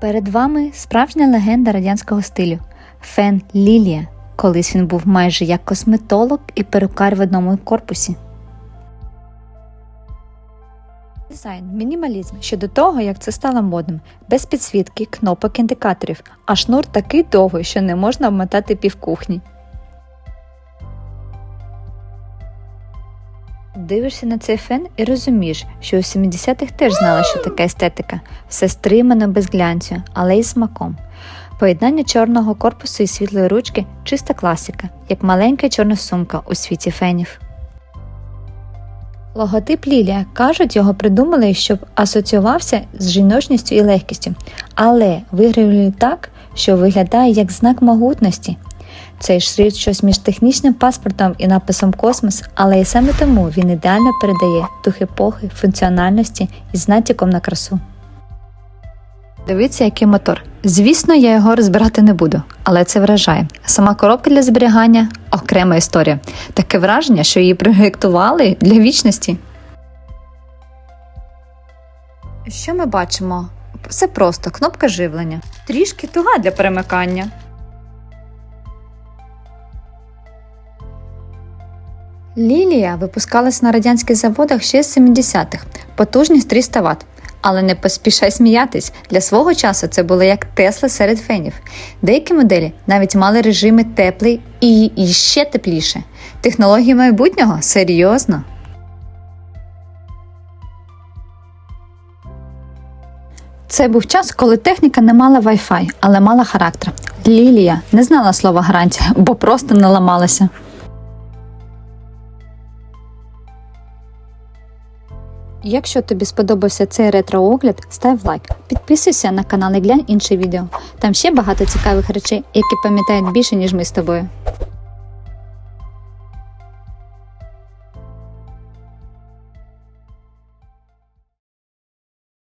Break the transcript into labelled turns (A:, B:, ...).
A: Перед вами справжня легенда радянського стилю Фен Лілія. Колись він був майже як косметолог і перукар в одному корпусі. Дизайн, мінімалізм щодо того, як це стало модним, без підсвітки, кнопок, індикаторів, а шнур такий довгий, що не можна обмотати півкухні. Дивишся на цей фен і розумієш, що у 70-х теж знали, що таке естетика. Все стримано без глянцю, але й смаком. Поєднання чорного корпусу і світлої ручки чиста класика, як маленька чорна сумка у світі фенів. Логотип Лілія кажуть, його придумали, щоб асоціювався з жіночністю і легкістю, але вигравили так, що виглядає як знак могутності. Цей шрифт щось між технічним паспортом і написом космос, але і саме тому він ідеально передає дух епохи, функціональності і з натяком на красу. Дивіться, який мотор. Звісно, я його розбирати не буду, але це вражає. Сама коробка для зберігання окрема історія. Таке враження, що її проєктували для вічності. Що ми бачимо? Все просто кнопка живлення. Трішки туга для перемикання. Лілія випускалась на радянських заводах ще з 70-х, потужність 300 Вт. Але не поспішай сміятись, для свого часу це було як Тесла серед фенів. Деякі моделі навіть мали режими теплий і, ще тепліше. Технології майбутнього серйозно. Це був час, коли техніка не мала Wi-Fi, але мала характер. Лілія не знала слова гарантія, бо просто не ламалася. Якщо тобі сподобався цей ретро-огляд, став лайк, підписуйся на канал і глянь інші відео. Там ще багато цікавих речей, які пам'ятають більше, ніж ми з тобою.